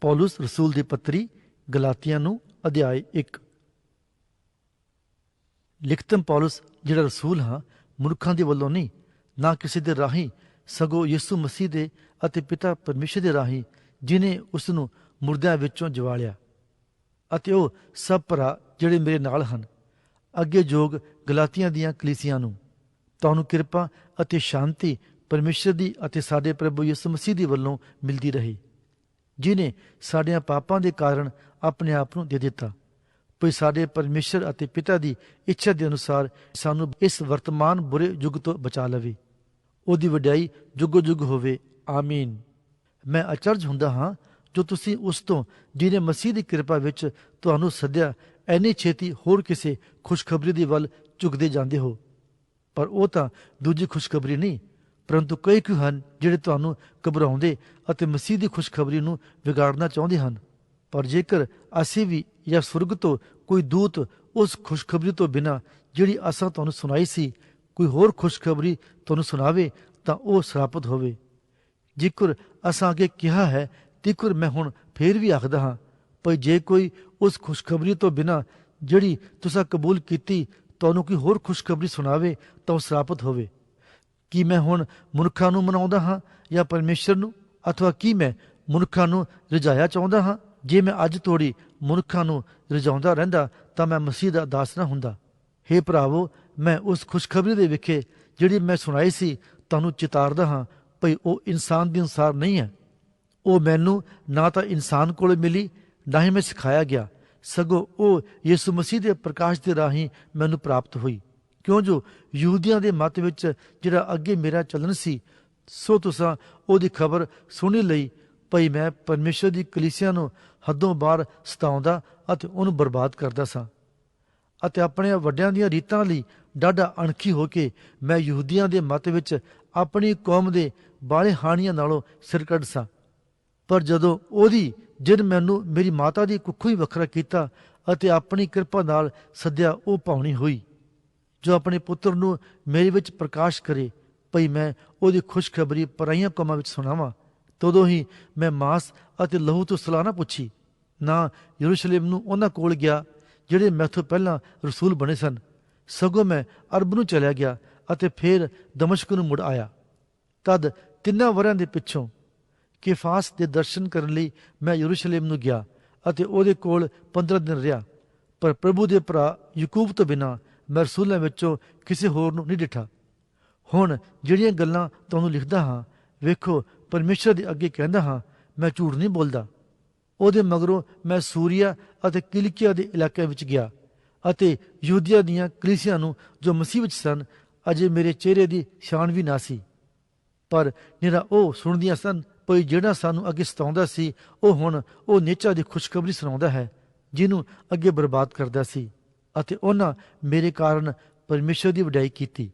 ਪੌਲਸ ਰਸੂਲ ਦੀ ਪੱਤਰੀ ਗਲਾਤੀਆਂ ਨੂੰ ਅਧਿਆਇ 1 ਲਿਖਤਮ ਪੌਲਸ, ਜਿਹੜਾ ਰਸੂਲ ਹਾਂ, ਮਨੁੱਖਾਂ ਦੇ ਵੱਲੋਂ ਨਹੀਂ, ਨਾ ਕਿਸੇ ਦੇ ਰਾਹੀਂ ਸਗੋਂ ਯਿਸੂ ਮਸੀਹ ਦੇ ਅਤੇ ਪਿਤਾ ਪਰਮੇਸ਼ਰ ਦੇ ਰਾਹੀਂ, ਜਿਨੇ ਉਸ ਨੂੰ ਮੁਰਦਿਆਂ ਵਿੱਚੋਂ ਜਵਾਲਿਆ। ਅਤੇ ਉਹ ਸਭ ਭਰਾ ਜਿਹੜੇ ਮੇਰੇ ਨਾਲ ਹਨ, ਅੱਗੇ ਜੋਗ ਗਲਾਤੀਆਂ ਦੀਆਂ ਕਲੀਸੀਆਂ ਨੂੰ, ਤੁਹਾਨੂੰ ਕਿਰਪਾ ਅਤੇ ਸ਼ਾਂਤੀ ਪਰਮੇਸ਼ਰ ਦੀ ਅਤੇ ਸਾਡੇ ਪ੍ਰਭੂ ਯਿਸੂ ਮਸੀਹ ਦੀ ਵੱਲੋਂ ਮਿਲਦੀ ਰਹੀ। ਜਿਨੇ ਸਾਡਿਆਂ ਪਾਪਾਂ ਦੇ ਕਾਰਨ ਆਪਣੇ ਆਪ ਨੂੰ ਦੇ ਦਿੱਤਾ। ਕੋਈ ਸਾਡੇ ਪਰਮੇਸ਼ਰ ਅਤੇ ਪਿਤਾ ਦੀ ਇੱਛਾ ਦੇ ਅਨੁਸਾਰ ਸਾਨੂੰ ਇਸ ਵਰਤਮਾਨ ਬੁਰੇ ਯੁੱਗ ਤੋਂ ਬਚਾ ਲਵੇ। ਉਹਦੀ ਵਡਿਆਈ ਜੁਗੋ ਜੁਗ ਹੋਵੇ। ਆਮੀਨ। ਮੈਂ ਅਚਰਜ ਹੁੰਦਾ ਹਾਂ ਜੋ ਤੁਸੀਂ ਉਸ ਤੋਂ ਜਿਹਨੇ ਮਸੀਹ ਦੀ ਕਿਰਪਾ ਵਿੱਚ ਤੁਹਾਨੂੰ ਸੱਦਿਆ, ਐਨੀ ਛੇਤੀ ਹੋਰ ਕਿਸੇ ਖੁਸ਼ਖਬਰੀ ਦੀ ਵੱਲ ਝੁਕਦੇ ਜਾਂਦੇ ਹੋ। ਪਰ ਉਹ ਤਾਂ ਦੂਜੀ ਖੁਸ਼ਖਬਰੀ ਨਹੀਂ ਪਰੰਤੂ ਕਈ ਕੁ ਹਨ ਜਿਹੜੇ ਤੁਹਾਨੂੰ ਘਬਰਾਉਂਦੇ ਅਤੇ ਮਸੀਹ ਦੀ ਖੁਸ਼ਖਬਰੀ ਨੂੰ ਵਿਗਾੜਨਾ ਚਾਹੁੰਦੇ ਹਨ। ਪਰ ਜੇਕਰ ਅਸੀਂ ਵੀ ਜਾਂ ਸੁਰਗ ਤੋਂ ਕੋਈ ਦੂਤ ਉਸ ਖੁਸ਼ਖਬਰੀ ਤੋਂ ਬਿਨਾ ਜਿਹੜੀ ਅਸਾਂ ਤੁਹਾਨੂੰ ਸੁਣਾਈ ਸੀ, ਕੋਈ ਹੋਰ ਖੁਸ਼ਖਬਰੀ ਤੁਹਾਨੂੰ ਸੁਣਾਵੇ, ਤਾਂ ਉਹ ਸਰਾਪਤ ਹੋਵੇ। ਜੇਕਰ ਅਸਾਂ ਅੱਗੇ ਕਿਹਾ ਹੈ, ਤਿਕਰ ਮੈਂ ਹੁਣ ਫੇਰ ਵੀ ਆਖਦਾ ਹਾਂ ਪਰ ਜੇ ਕੋਈ ਉਸ ਖੁਸ਼ਖਬਰੀ ਤੋਂ ਬਿਨਾ ਜਿਹੜੀ ਤੁਸੀਂ ਕਬੂਲ ਕੀਤੀ, ਤੁਹਾਨੂੰ ਕੋਈ ਹੋਰ ਖੁਸ਼ਖਬਰੀ ਸੁਣਾਵੇ, ਤਾਂ ਉਹ ਸਰਾਪਤ ਹੋਵੇ। ਕੀ ਮੈਂ ਹੁਣ ਮਨੁੱਖਾਂ ਨੂੰ ਮਨਾਉਂਦਾ ਹਾਂ ਜਾਂ ਪਰਮੇਸ਼ਰ ਨੂੰ? ਅਥਵਾ ਕੀ ਮੈਂ ਮਨੁੱਖਾਂ ਨੂੰ ਰਜਾਇਆ ਚਾਹੁੰਦਾ ਹਾਂ? ਜੇ ਮੈਂ ਅੱਜ ਤੋੜੀ ਮਨੁੱਖਾਂ ਨੂੰ ਰਜਾਉਂਦਾ ਰਹਿੰਦਾ, ਤਾਂ ਮੈਂ ਮਸੀਹ ਦਾ ਦਾਸ ਨਾ ਹੁੰਦਾ। ਹੇ ਭਰਾਵੋ, ਮੈਂ ਉਸ ਖੁਸ਼ਖਬਰੀ ਦੇ ਵਿਖੇ ਜਿਹੜੀ ਮੈਂ ਸੁਣਾਈ ਸੀ, ਤੁਹਾਨੂੰ ਚਿਤਾਰਦਾ ਹਾਂ, ਭਈ ਉਹ ਇਨਸਾਨ ਦੇ ਅਨਸਾਰ ਨਹੀਂ ਹੈ। ਉਹ ਮੈਨੂੰ ਨਾ ਤਾਂ ਇਨਸਾਨ ਕੋਲ ਮਿਲੀ, ਨਾ ਹੀ ਮੈਂ ਸਿਖਾਇਆ ਗਿਆ। ਸਗੋਂ ਉਹ ਯਿਸੂ ਮਸੀਹ ਦੇ ਪ੍ਰਕਾਸ਼ ਦੇ ਰਾਹੀਂ ਮੈਨੂੰ ਪ੍ਰਾਪਤ ਹੋਈ। ਕਿਉਂ ਜੋ ਯਹੂਦੀਆਂ ਦੇ ਮਤ ਵਿੱਚ ਜਿਹੜਾ ਅੱਗੇ ਮੇਰਾ ਚੱਲਣ ਸੀ, ਸੋ ਤੁਸਾਂ ਉਹਦੀ ਖਬਰ ਸੁਣੀ ਲਈ, ਭਈ ਮੈਂ ਪਰਮੇਸ਼ਰ ਦੀ ਕਲੀਸਿਆ ਨੂੰ ਹੱਦੋਂ ਬਾਹਰ ਸਤਾਉਂਦਾ ਅਤੇ ਉਹਨੂੰ ਬਰਬਾਦ ਕਰਦਾ ਸਾਂ। ਅਤੇ ਆਪਣੇ ਵੱਡਿਆਂ ਦੀਆਂ ਰੀਤਾਂ ਲਈ ਡਾਢਾ ਅਣਖੀ ਹੋ ਕੇ ਮੈਂ ਯਹੂਦੀਆਂ ਦੇ ਮਤ ਵਿੱਚ ਆਪਣੀ ਕੌਮ ਦੇ ਬਾਲੇ ਹਾਣੀਆਂ ਨਾਲੋਂ ਸਿਰ ਕੱਢ ਸਾਂ। ਪਰ ਜਦੋਂ ਉਹਦੀ ਜਿਨ ਮੈਨੂੰ ਮੇਰੀ ਮਾਤਾ ਦੀ ਕੁੱਖੋਂ ਹੀ ਵੱਖਰਾ ਕੀਤਾ ਅਤੇ ਆਪਣੀ ਕਿਰਪਾ ਨਾਲ ਸੱਦਿਆ, ਉਹ ਪਾਉਣੀ ਹੋਈ। ਜੋ ਆਪਣੇ ਪੁੱਤਰ ਨੂੰ ਮੇਰੇ ਵਿੱਚ ਪ੍ਰਕਾਸ਼ ਕਰੇ, ਭਈ ਮੈਂ ਉਹਦੀ ਖੁਸ਼ਖਬਰੀ ਪਰਾਈਆਂ ਕੌਮਾਂ ਵਿੱਚ ਸੁਣਾਵਾਂ। ਤਦੋਂ ਹੀ ਮੈਂ ਮਾਸ ਅਤੇ ਲਹੂ ਤੋਂ ਸਲਾਹ ਨਾ ਪੁੱਛੀ। ਨਾ ਯਰੂਸ਼ਲਮ ਨੂੰ ਉਹਨਾਂ ਕੋਲ ਗਿਆ, ਜਿਹੜੇ ਮੈਥੋਂ ਪਹਿਲਾਂ ਰਸੂਲ ਬਣੇ ਸਨ। ਸਗੋਂ ਮੈਂ ਅਰਬ ਨੂੰ ਚਲਿਆ ਗਿਆ ਅਤੇ ਫਿਰ ਦਮਸ਼ਕ ਨੂੰ ਮੁੜ ਆਇਆ। ਤਦ ਤਿੰਨਾਂ ਵਰਿਆਂ ਦੇ ਪਿੱਛੋਂ ਕਿਫਾਸ ਦੇ ਦਰਸ਼ਨ ਕਰਨ ਲਈ ਮੈਂ ਯਰੂਸ਼ਲਮ ਨੂੰ ਗਿਆ ਅਤੇ ਉਹਦੇ ਕੋਲ 15 ਦਿਨ ਰਿਹਾ। ਪਰ ਪ੍ਰਭੂ ਦੇ ਭਰਾ ਯਕੂਬ ਤੋਂ ਬਿਨਾ ਮੈਂ ਰਸੂਲਾਂ ਵਿੱਚੋਂ ਕਿਸੇ ਹੋਰ ਨੂੰ ਨਹੀਂ ਡਿਠਾ। ਹੁਣ ਜਿਹੜੀਆਂ ਗੱਲਾਂ ਤੁਹਾਨੂੰ ਲਿਖਦਾ ਹਾਂ, ਵੇਖੋ, ਪਰਮੇਸ਼ਰ ਦੇ ਅੱਗੇ ਕਹਿੰਦਾ ਹਾਂ, ਮੈਂ ਝੂਠ ਨਹੀਂ ਬੋਲਦਾ। ਉਹਦੇ ਮਗਰੋਂ ਮੈਂ ਸੂਰੀਆ ਅਤੇ ਕਿਲਕੀਆ ਦੇ ਇਲਾਕੇ ਵਿੱਚ ਗਿਆ ਅਤੇ ਯਹੂਦੀਆਂ ਦੀਆਂ ਕਲੀਸਿਆਂ ਨੂੰ ਜੋ ਮਸੀਹ ਵਿੱਚ ਸਨ, ਅਜੇ ਮੇਰੇ ਚਿਹਰੇ ਦੀ ਸ਼ਾਨ ਵੀ ਨਾ ਸੀ। ਪਰ ਨਿਰਾ ਉਹ ਸੁਣਦੀਆਂ ਸਨ, ਕੋਈ ਜਿਹੜਾ ਸਾਨੂੰ ਅੱਗੇ ਸਤਾਉਂਦਾ ਸੀ, ਉਹ ਹੁਣ ਉਹ ਨੇਚਾ ਦੀ ਖੁਸ਼ਖਬਰੀ ਸੁਣਾਉਂਦਾ ਹੈ, ਜਿਹਨੂੰ ਅੱਗੇ ਬਰਬਾਦ ਕਰਦਾ ਸੀ। ਅਤੇ ਉਹਨਾਂ ਮੇਰੇ ਕਾਰਨ ਪਰਮੇਸ਼ਰ ਦੀ ਵਡਿਆਈ ਕੀਤੀ।